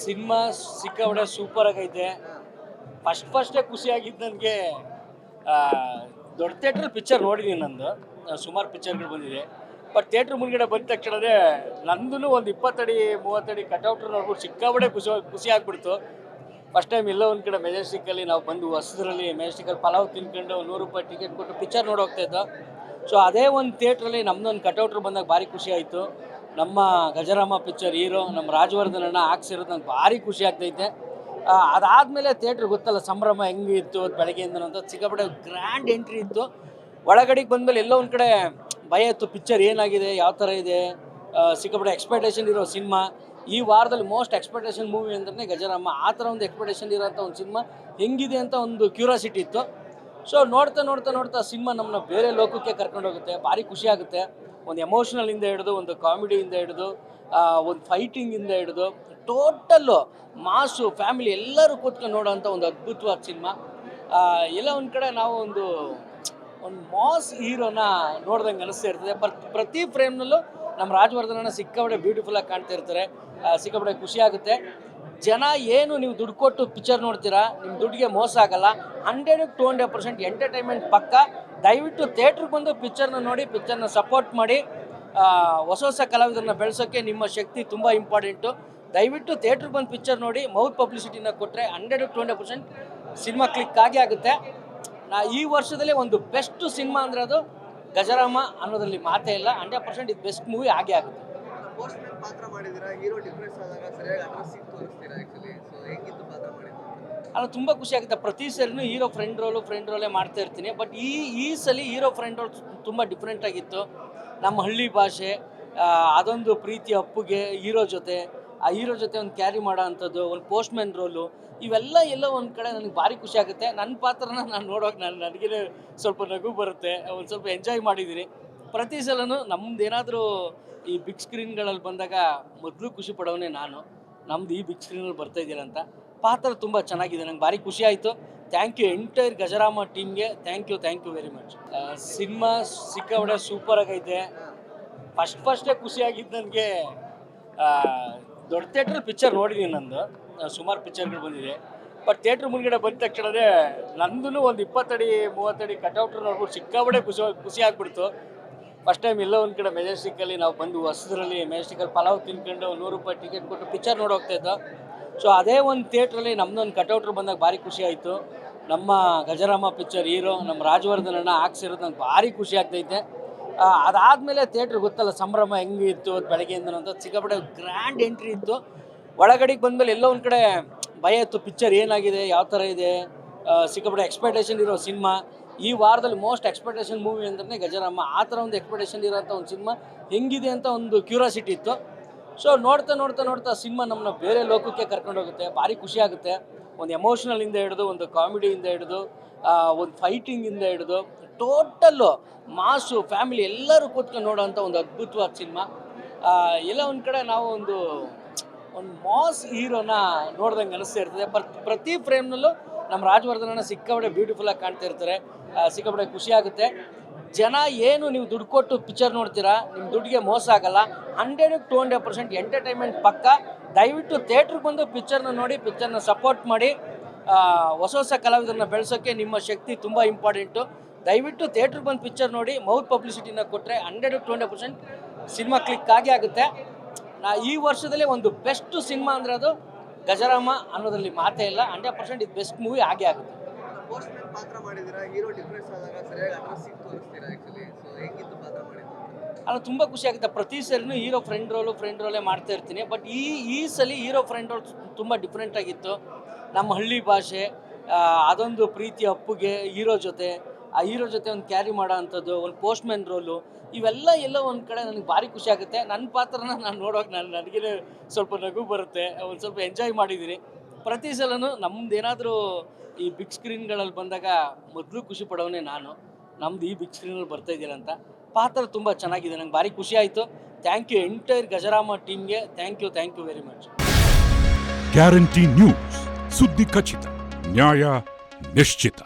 Cinema ಸಿಕ್ಕಾಪಡೆ super ಆಗೈತೆ. First ಫಸ್ಟೇ ಖುಷಿಯಾಗಿದ್ದು ನನಗೆ ದೊಡ್ಡ ಥಿಯೇಟ್ರಲ್ಲಿ ಪಿಕ್ಚರ್ ನೋಡಿದ್ದೀನಿ ನಂದು. ಸುಮಾರು ಪಿಕ್ಚರ್ಗಳು ಬಂದಿದೆ. ಬಟ್ ಥಿಯೇಟ್ರ್ ಮುಂದ್ಗಡೆ ಬಂದ ತಕ್ಷಣವೇ ನಂದೂ ಒಂದು ಇಪ್ಪತ್ತಡಿ ಮೂವತ್ತಡಿ ಕಟೌಟ್ರ್ ನೋಡ್ಬಿಟ್ಟು ಸಿಕ್ಕಾಪಡೆ ಖುಷಿ ಖುಷಿ ಆಗ್ಬಿಡ್ತು. ಫಸ್ಟ್ ಟೈಮ್ ಇಲ್ಲ ಒಂದು ಕಡೆ ಮೆಜೆಸ್ಟಿಕ್ಕಲ್ಲಿ ನಾವು ಬಂದು ಹೊಸದ್ರಲ್ಲಿ ಮೆಜೆಸ್ಟಿಕಲ್ಲಿ ಪಲಾವ್ ತಿನ್ಕೊಂಡು ನೂರು ರೂಪಾಯಿ ಟಿಕೆಟ್ ಕೊಟ್ಟು ಪಿಕ್ಚರ್ ನೋಡೋಗ್ತಾಯಿತ್ತು ಸೊ ಅದೇ ಒಂದು ಥಿಯೇಟ್ರಲ್ಲಿ ನಮ್ಮದೊಂದು ಕಟೌಟ್ರು ಬಂದಾಗ ಭಾರಿ ಖುಷಿ ಆಯಿತು. ನಮ್ಮ ಗಜರಾಮ ಪಿಕ್ಚರ್ ಹೀರೋ, ನಮ್ಮ ರಾಜವರ್ಧನ್ ಅಣ್ಣ ಹಾಕ್ಸಿರೋದು ನಂಗೆ ಭಾರಿ ಖುಷಿ ಆಗ್ತೈತೆ. ಅದಾದಮೇಲೆ ಥಿಯೇಟ್ರ್ ಗೊತ್ತಲ್ಲ, ಸಂಭ್ರಮ ಹೆಂಗೆ ಇತ್ತು ಬೆಳಗ್ಗೆಯಿಂದ ಅಂತ ಸಿಕ್ಕಾಪಟ್ಟೆ ಗ್ರ್ಯಾಂಡ್ ಎಂಟ್ರಿ ಇತ್ತು. ಒಳಗಡೆಗೆ ಬಂದಮೇಲೆ ಎಲ್ಲೋ ಒಂದು ಕಡೆ ಭಯ ಇತ್ತು, ಪಿಕ್ಚರ್ ಏನಾಗಿದೆ, ಯಾವ ಥರ ಇದೆ ಸಿಕ್ಕಾಪಟ್ಟೆ ಎಕ್ಸ್ಪೆಕ್ಟೇಷನ್ ಇರೋ ಸಿನಿಮಾ. ಈ ವಾರದಲ್ಲಿ ಮೋಸ್ಟ್ ಎಕ್ಸ್ಪೆಕ್ಟೇಷನ್ ಮೂವಿ ಅಂದ್ರೆ ಗಜರಾಮ. ಆ ಥರ ಒಂದು ಎಕ್ಸ್ಪೆಕ್ಟೇಷನ್ ಇರೋಂಥ ಒಂದು ಸಿನಿಮಾ ಹೆಂಗಿದೆ ಅಂತ ಒಂದು ಕ್ಯೂರಿಯಾಸಿಟಿ ಇತ್ತು. ಸೊ ನೋಡ್ತಾ ನೋಡ್ತಾ ನೋಡ್ತಾ ಸಿನಿಮಾ ನಮ್ಮನ್ನ ಬೇರೆ ಲೋಕಕ್ಕೆ ಕರ್ಕೊಂಡೋಗುತ್ತೆ, ಭಾರಿ ಖುಷಿ ಆಗುತ್ತೆ. ಒಂದು ಎಮೋಷ್ನಲಿಂದ ಹಿಡಿದು, ಒಂದು ಕಾಮಿಡಿಯಿಂದ ಹಿಡಿದು ಒಂದು ಫೈಟಿಂಗಿಂದ ಹಿಡಿದು ಟೋಟಲ್ಲು ಮಾಸು ಫ್ಯಾಮಿಲಿ ಎಲ್ಲರೂ ಕೂತ್ಕೊಂಡು ನೋಡೋವಂಥ ಒಂದು ಅದ್ಭುತವಾದ ಸಿನಿಮಾ ಎಲ್ಲ ಒಂದು ಕಡೆ ನಾವು ಒಂದು ಒಂದು ಮಾಸ್ ಹೀರೋನ ನೋಡ್ದಂಗೆ ಅನಿಸ್ತಾ ಇರ್ತದೆ. ಪರ್ ಪ್ರತಿ ಫ್ರೇಮ್ನಲ್ಲೂ ನಮ್ಮ ರಾಜವರ್ಧನನ ಸಿಕ್ಕಾಪಡೆ ಬ್ಯೂಟಿಫುಲ್ ಆಗಿ ಕಾಣ್ತಾ ಇರ್ತಾರೆ. ಸಿಕ್ಕಾಪಟ್ಟೆ ಖುಷಿ ಆಗುತ್ತೆ. ಜನ ಏನು ನೀವು ದುಡ್ಡು ಕೊಟ್ಟು ಪಿಕ್ಚರ್ ನೋಡ್ತೀರಾ ನಿಮ್ಮ ದುಡ್ಡಿಗೆ ಮೋಸ ಆಗಲ್ಲ. Hundred to hundred percent entertainment ಪಕ್ಕ. ದಯವಿಟ್ಟು ಥಿಯೇಟ್ರಿಗೆ ಬಂದು ಪಿಕ್ಚರ್ನ ನೋಡಿ, ಪಿಕ್ಚರ್ನ ಸಪೋರ್ಟ್ ಮಾಡಿ. ಹೊಸ ಹೊಸ ಕಲಾವಿದರನ್ನ ಬೆಳೆಸೋಕ್ಕೆ ನಿಮ್ಮ ಶಕ್ತಿ ತುಂಬ ಇಂಪಾರ್ಟೆಂಟು. ದಯವಿಟ್ಟು ಥಿಯೇಟ್ರಿಗೆ ಬಂದು ಪಿಕ್ಚರ್ ನೋಡಿ, ಮೌತ್ ಪಬ್ಲಿಸಿಟಿನ ಕೊಟ್ಟರೆ hundred to hundred percent cinema click ಆಗಿ ಆಗುತ್ತೆ. ನಾ ಈ ವರ್ಷದಲ್ಲಿ ಒಂದು ಬೆಸ್ಟ್ ಸಿನಿಮಾ ಅಂದರೆ ಅದು ಗಜರಾಮ ಅನ್ನೋದ್ರಲ್ಲಿ ಮಾತೇ ಇಲ್ಲ. ಹಂಡ್ರೆಡ್ ಪರ್ಸೆಂಟ್ ಇದು ಬೆಸ್ಟ್ ಮೂವಿ ಆಗೇ ಆಗುತ್ತೆ. ಪಾತ್ರ ಮಾಡಿದಿರಾ ಹೀರೋ ಡಿಫ್ರೆನ್ಸ್ ಆದಾಗ ಸರಿಯಾಗಿ ಅಡ್ರೆಸ್ ಸಿಕ್ತು ಆ್ಯಕ್ಚುಲಿ ಸೊ ಹೆಂಗಿತ್ತು ಅಲ್ಲ ತುಂಬ ಖುಷಿ ಆಗುತ್ತೆ. ಪ್ರತಿ ಸರಿನೂ ಹೀರೋ ಫ್ರೆಂಡ್ ರೋಲು ಫ್ರೆಂಡ್ ರೋಲೇ ಮಾಡ್ತಾ ಇರ್ತೀನಿ. ಬಟ್ ಈ ಈ ಸಲ ಹೀರೋ ಫ್ರೆಂಡ್ ರೋಲ್ ತುಂಬ ಡಿಫ್ರೆಂಟ್ ಆಗಿತ್ತು. ನಮ್ಮ ಹಳ್ಳಿ ಭಾಷೆ ಅದೊಂದು ಪ್ರೀತಿ ಅಪ್ಪುಗೆ ಹೀರೋ ಜೊತೆ. ಆ ಹೀರೋ ಜೊತೆ ಒಂದು ಕ್ಯಾರಿ ಮಾಡೋ ಅಂಥದ್ದು ಒಂದು ಪೋಸ್ಟ್ ಮ್ಯಾನ್ ರೋಲು ಇವೆಲ್ಲ ಎಲ್ಲ ಒಂದು ಕಡೆ ನನಗೆ ಭಾರಿ ಖುಷಿ ಆಗುತ್ತೆ. ನನ್ನ ಪಾತ್ರನ ನಾನು ನೋಡೋಕೆ ನಾನು ನನಗೇ ಸ್ವಲ್ಪ ನಗು ಬರುತ್ತೆ. ಒಂದು ಸ್ವಲ್ಪ ಎಂಜಾಯ್ ಮಾಡಿದ್ದೀನಿ ಪ್ರತಿ ಸಲನೂ ನಮ್ದು ಏನಾದರೂ ಈ ಬಿಗ್ ಸ್ಕ್ರೀನ್ಗಳಲ್ಲಿ ಬಂದಾಗ ಮೊದಲು ಖುಷಿ ಪಡೋನೇ ನಾನು. ನಮ್ದು ಈ ಬಿಗ್ ಸ್ಕ್ರೀನಲ್ಲಿ ಬರ್ತಾ ಇದ್ದೀನಂತ ಪಾತ್ರ ತುಂಬ ಚೆನ್ನಾಗಿದೆ, ನಂಗೆ ಭಾರಿ ಖುಷಿ ಆಯಿತು. ಥ್ಯಾಂಕ್ ಯು ಎಂಟೈರ್ ಗಜರಾಮ ಟೀಮ್ಗೆ thank you thank you very much cinema ಸಿಕ್ಕಾಬಡೆ super ಆಗೈತೆ. ಫಸ್ಟ್ ಫಸ್ಟೇ ಖುಷಿಯಾಗಿದ್ದು ನನಗೆ ದೊಡ್ಡ ಥಿಯೇಟ್ರ್ ಪಿಕ್ಚರ್ ನೋಡಿದ್ದೀನಿ ನಂದು. ಸುಮಾರು ಪಿಕ್ಚರ್ಗಳು ಬಂದಿದೆ. ಬಟ್ ಥಿಯೇಟ್ರ್ ಮುಂದ್ಗಡೆ ಬಂದ ತಕ್ಷಣವೇ ನಂದು ಒಂದು ಇಪ್ಪತ್ತಡಿ, ಮೂವತ್ತಡಿ ಕಟೌಟ್ರ್ ನೋಡ್ಬಿಟ್ಟು ಸಿಕ್ಕಾಬಡೆ ಖುಷಿ ಖುಷಿ ಆಗ್ಬಿಡ್ತು. ಫಸ್ಟ್ ಟೈಮ್ ಇಲ್ಲ ಒಂದು ಕಡೆ ಮೆಜೆಸ್ಟಿಕ್ಕಲ್ಲಿ ನಾವು ಬಂದು ಹೊಸದ್ರಲ್ಲಿ ಮೆಜೆಸ್ಟಿಕಲ್ಲಿ ಪಲಾವ್ ತಿನ್ಕೊಂಡು ನೂರು ರೂಪಾಯಿ ಟಿಕೆಟ್ ಕೊಟ್ಟು ಪಿಕ್ಚರ್ ನೋಡೋಗ್ತಾ ಹೋಗ್ತಾ ಸೊ ಅದೇ ಒಂದು ಥಿಯೇಟ್ರಲ್ಲಿ ನಮ್ಮದೊಂದು ಕಟೌಟ್ರ್ ಬಂದಾಗ ಭಾರಿ ಖುಷಿ ಆಯಿತು. ನಮ್ಮ ಗಜರಾಮ ಪಿಕ್ಚರ್ ಹೀರೋ ನಮ್ಮ ರಾಜವರ್ಧನ್ ಅಣ್ಣ ಹಾಕ್ಸಿರೋದು ನಂಗೆ ಭಾರಿ ಖುಷಿ ಆಗ್ತೈತೆ. ಅದಾದಮೇಲೆ ಥಿಯೇಟ್ರ್ ಗೊತ್ತಲ್ಲ, ಸಂಭ್ರಮ ಹೆಂಗೆ ಇತ್ತು, ಅದು ಬೆಳಗ್ಗೆಯಿಂದ ಅಂತ ಸಿಕ್ಕಾಪಟ್ಟೆ ಗ್ರ್ಯಾಂಡ್ ಎಂಟ್ರಿ ಇತ್ತು. ಒಳಗಡೆಗೆ ಬಂದಮೇಲೆ ಎಲ್ಲೋ ಒಂದು ಕಡೆ ಭಯ ಇತ್ತು ಪಿಕ್ಚರ್ ಏನಾಗಿದೆ, ಯಾವ ಥರ ಇದೆ ಸಿಕ್ಕಾಪಟ್ಟೆ ಎಕ್ಸ್ಪೆಕ್ಟೇಷನ್ ಇರೋ ಸಿನಿಮಾ ಈ ವಾರದಲ್ಲಿ ಮೋಸ್ಟ್ ಎಕ್ಸ್ಪೆಕ್ಟೇಷನ್ ಮೂವಿ ಅಂದ್ರೆ ಗಜರಾಮ. ಆ ಥರ ಒಂದು ಎಕ್ಸ್ಪೆಕ್ಟೇಷನ್ ಇರೋಂಥ ಒಂದು ಸಿನಿಮಾ ಹೆಂಗಿದೆ ಅಂತ ಒಂದು ಕ್ಯೂರಿಯಾಸಿಟಿ ಇತ್ತು. ಸೊ ನೋಡ್ತಾ ನೋಡ್ತಾ ನೋಡ್ತಾ ಸಿನಿಮಾ ನಮ್ಮನ್ನ ಬೇರೆ ಲೋಕಕ್ಕೆ ಕರ್ಕೊಂಡೋಗುತ್ತೆ ಭಾರಿ ಖುಷಿ ಆಗುತ್ತೆ. ಒಂದು ಎಮೋಷ್ನಲಿಂದ ಹಿಡಿದು, ಒಂದು ಕಾಮಿಡಿಯಿಂದ ಹಿಡಿದು ಒಂದು ಫೈಟಿಂಗಿಂದ ಹಿಡಿದು ಟೋಟಲ್ಲು ಮಾಸು ಫ್ಯಾಮಿಲಿ ಎಲ್ಲರೂ ಕೂತ್ಕೊಂಡು ನೋಡೋವಂಥ ಒಂದು ಅದ್ಭುತವಾದ ಸಿನಿಮಾ ಎಲ್ಲ ಒಂದು ಕಡೆ ನಾವು ಒಂದು ಒಂದು ಮಾಸ್ ಹೀರೋನ ನೋಡ್ದಂಗೆ ಅನಿಸ್ತಾ ಇರ್ತದೆ. ಪರ್ ಪ್ರತಿ ಫ್ರೇಮ್ನಲ್ಲೂ ನಮ್ಮ ರಾಜವರ್ಧನನ ಸಿಕ್ಕಾಪಟ್ಟೆ ಬ್ಯೂಟಿಫುಲ್ ಆಗಿ ಕಾಣ್ತಾ ಇರ್ತಾರೆ. ಆ, ಸಿಕ್ಕಾಪಟ್ಟೆ ಖುಷಿ ಆಗುತ್ತೆ. ಜನ ಏನು ನೀವು ದುಡ್ಡು ಕೊಟ್ಟು ಪಿಕ್ಚರ್ ನೋಡ್ತೀರಾ ನಿಮ್ಮ ದುಡ್ಡಿಗೆ ಮೋಸ ಆಗಲ್ಲ. Hundred to hundred percent entertainment ಪಕ್ಕ. ದಯವಿಟ್ಟು ಥಿಯೇಟ್ರಿಗೆ ಬಂದು ಪಿಕ್ಚರ್ನ ನೋಡಿ ಪಿಕ್ಚರ್ನ ಸಪೋರ್ಟ್ ಮಾಡಿ. ಹೊಸ ಹೊಸ ಕಲಾವಿದರನ್ನ ಬೆಳೆಸೋಕ್ಕೆ ನಿಮ್ಮ ಶಕ್ತಿ ತುಂಬ ಇಂಪಾರ್ಟೆಂಟು ದಯವಿಟ್ಟು ಥಿಯೇಟ್ರಿಗೆ ಬಂದು ಪಿಕ್ಚರ್ ನೋಡಿ ಮೌತ್ ಪಬ್ಲಿಸಿಟಿನ ಕೊಟ್ಟರೆ hundred to hundred percent cinema click ಆಗಿ ಆಗುತ್ತೆ. ನಾ ಈ ವರ್ಷದಲ್ಲಿ ಒಂದು ಬೆಸ್ಟ್ ಸಿನಿಮಾ ಅಂದ್ರೆ ಅದು ಗಜರಾಮ ಅನ್ನೋದ್ರಲ್ಲಿ ಮಾತೇ ಇಲ್ಲ. ಹಂಡ್ರೆಡ್ ಪರ್ಸೆಂಟ್ ಇದು ಬೆಸ್ಟ್ ಮೂವಿ ಆಗೇ ಆಗುತ್ತೆ. ಅಲ್ಲ ತುಂಬ ಖುಷಿ ಆಗುತ್ತೆ. ಪ್ರತಿ ಸರಿನೂ ಹೀರೋ ಫ್ರೆಂಡ್ ರೋಲು ಫ್ರೆಂಡ್ ರೋಲೇ ಮಾಡ್ತಾ ಇರ್ತೀನಿ. ಬಟ್ ಈ ಈ ಸಲ ಹೀರೋ ಫ್ರೆಂಡ್ ರೋಲ್ ತುಂಬ ಡಿಫ್ರೆಂಟ್ ಆಗಿತ್ತು. ನಮ್ಮ ಹಳ್ಳಿ ಭಾಷೆ ಅದೊಂದು ಪ್ರೀತಿ ಅಪ್ಪುಗೆ ಹೀರೋ ಜೊತೆ. ಆ ಹೀರೋ ಜೊತೆ ಒಂದು ಕ್ಯಾರಿ ಮಾಡೋ ಅಂಥದ್ದು, ಒಂದು ಪೋಸ್ಟ್ ಮ್ಯಾನ್ ರೋಲು ಇವೆಲ್ಲ ಎಲ್ಲ ಒಂದು ಕಡೆ ನನಗೆ ಭಾರಿ ಖುಷಿ ಆಗುತ್ತೆ. ನನ್ನ ಪಾತ್ರನ ನಾನು ನೋಡೋಕೆ ನಾನು ನನಗೇ ಸ್ವಲ್ಪ ನಗು ಬರುತ್ತೆ, ಒಂದು ಸ್ವಲ್ಪ ಎಂಜಾಯ್ ಮಾಡಿದ್ದೀನಿ ಪ್ರತಿ ಸಲನೂ ನಮ್ದೇನಾದರೂ ಈ ಬಿಗ್ ಸ್ಕ್ರೀನ್ಗಳಲ್ಲಿ ಬಂದಾಗ ಮೊದಲು ಖುಷಿ ಪಡೋನೇ ನಾನು. ನಮ್ದು ಈ ಬಿಗ್ ಸ್ಕ್ರೀನಲ್ಲಿ ಬರ್ತಾ ಇದೆಯಲ್ಲ ಅಂತ. ಪಾತ್ರ ತುಂಬ ಚೆನ್ನಾಗಿದೆ, ನಂಗೆ ಭಾರಿ ಖುಷಿ ಆಯಿತು. ಥ್ಯಾಂಕ್ ಯು ಎಂಟೈರ್ ಗಜರಾಮ ಟೀಮ್ಗೆ thank you thank you very much guarantee news ಸುದ್ದಿ ಖಚಿತ ನ್ಯಾಯ ನಿಶ್ಚಿತ